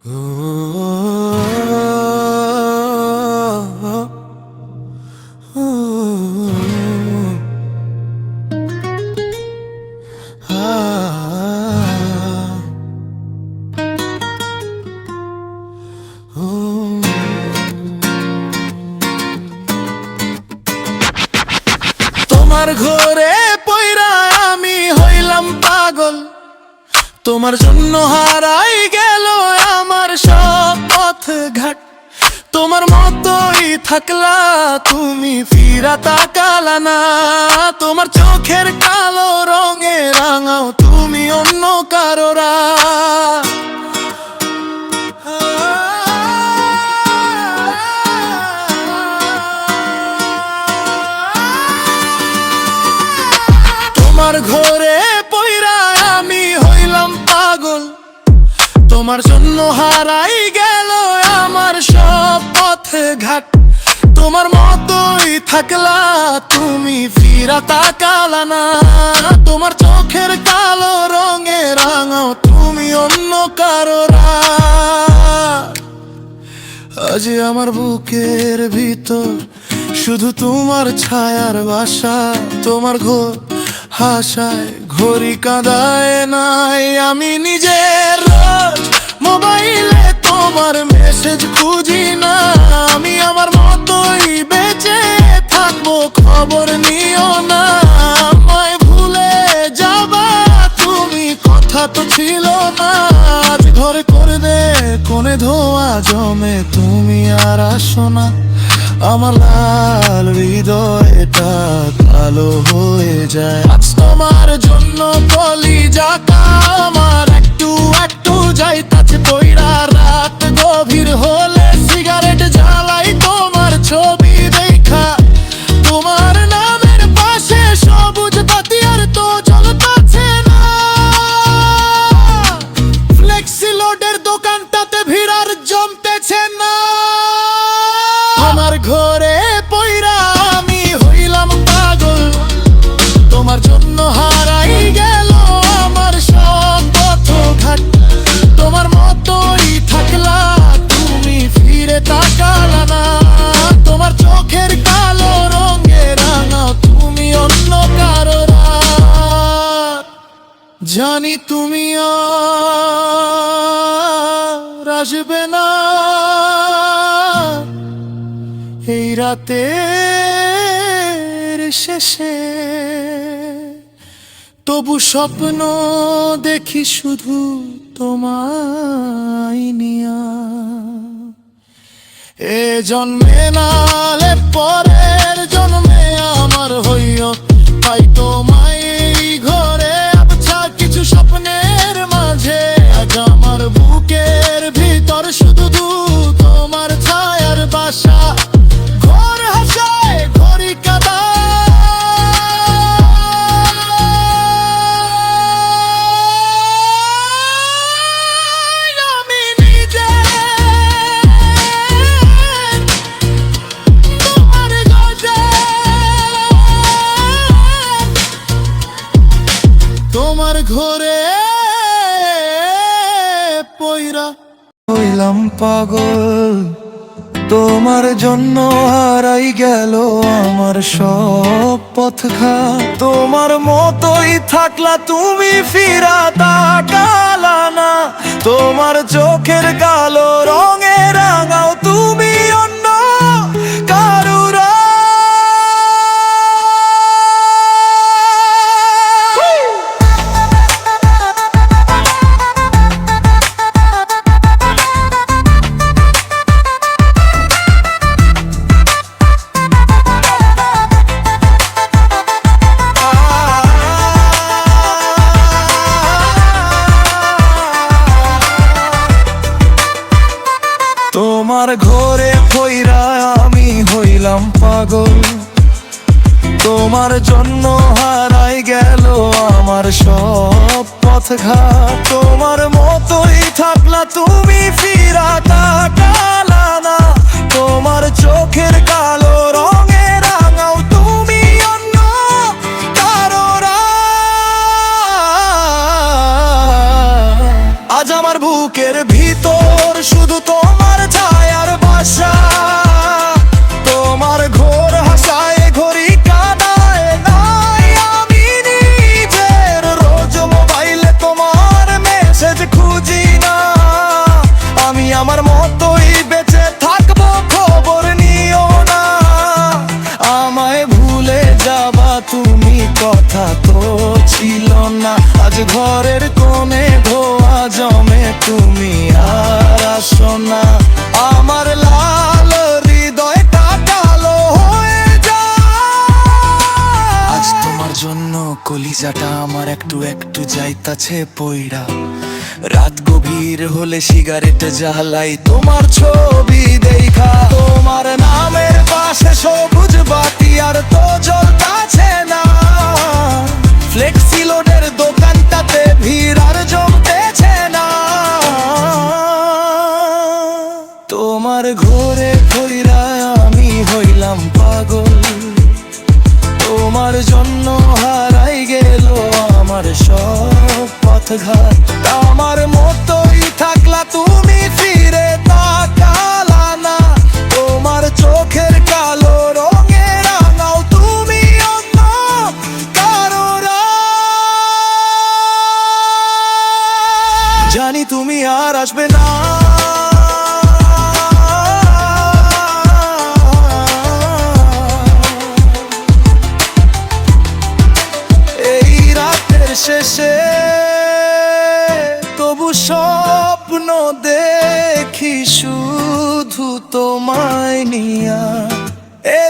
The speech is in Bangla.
তোমার ঘরে পয়রা আমি হইলাম পাগল। তোমার জন্য হারাই থাকলা তুমি ফিরা তাকালা না। তোমার চোখের কালো রঙে রাঙাও তুমি অন্য কারোরা। তোমার ঘরে পইরা আমি হইলাম পাগল। তোমার জন্য হারাই সব পথে ঘাট। তোমার মতোই থাকলা, তুমি ফিরা তাকালা না। তোমার চোখের কালো রঙে রাঙাও, তুমি অন্য কারোরা আজ আমার বুকের ভিতর শুধু তোমার ছায়ার বাসা, তোমার ঘোর হাসায়, ঘড়ি কাঁদায় নাই। আমি নিজের মোবাইলে তোমার মেসেজ খুঁজি না। খবর নিও না, আমায় ভুলে যাবা। তুমি কথা তো ছিল না আজ ঘরে করে দে কোনে ধোয়া জমে। তুমি আর আসো না, আমার লাল হৃদয়টা কালো হয়ে যায়। আজ তোমার জন্য বলি যাকা আমার জানি তুমি আসবে না। এই রাতের শেষে তবু স্বপ্ন দেখি শুধু তোমায় নিয়া। এ জন্মে নালে পরের জন্মে আমার হইও, তাই তোমায় ঘরে পয়রা হইলাম পাগল, তোমার জন্য হারাই গেল আমার সব পথ খা তোমার মতোই থাকলা তুমি ফিরা, তাকালা না। তোমার চোখের কালো পাগল। তোমার জন্য হারাই গেল আমার সব পথ ঘাট তোমার মতোই থাকলা তুমি ফিরা তাকালা না। তোমার চোখের কালো তুমি আর আসো না। আমার লাল হৃদয়টা কালো হয়ে যায়। আজ তোমার জন্য কলিজাটা আমার একটু একটু যাইতাছে পইড়া। রাত গভীর হলে সিগারেট জ্বালাই তোমার ছবি দেখা। তোমার নামের পাশে জন্য হারাই গেল আমার সব পথঘাট। আমার মতোই থাকলা তুমি ফিরে না। তোমার চোখের কালো তুমি জানি তুমি আর আসবে শুধু তোমায় নিয়া এ